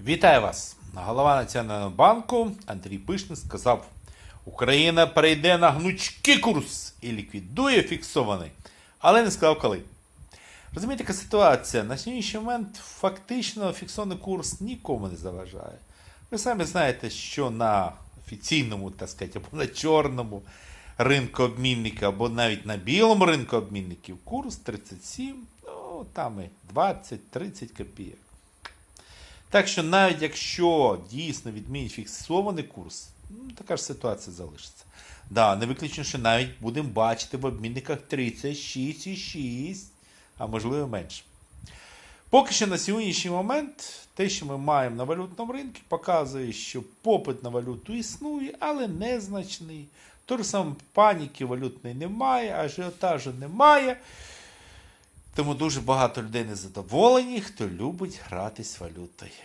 Вітаю вас! Голова Національного банку Андрій Пишний сказав: Україна перейде на гнучкий курс і ліквідує фіксований, але не сказав коли. Розумієте, яка ситуація? На сьогоднішній момент фактично фіксований курс нікому не заважає. Ви самі знаєте, що на офіційному, так сказати, або на чорному ринку обмінника, або навіть на білому ринку обмінників курс 37, ну там і 20-30 копійок. Так що навіть якщо дійсно відмінять фіксований курс, ну, така ж ситуація залишиться. Да, не виключно, що навіть будемо бачити в обмінниках 36,6, а можливо менше. Поки що на сьогоднішній момент те, що ми маємо на валютному ринку, показує, що попит на валюту існує, але незначний. Тож саме паніки валютної немає, ажіотажу немає. Тому дуже багато людей незадоволені, хто любить гратись валютою.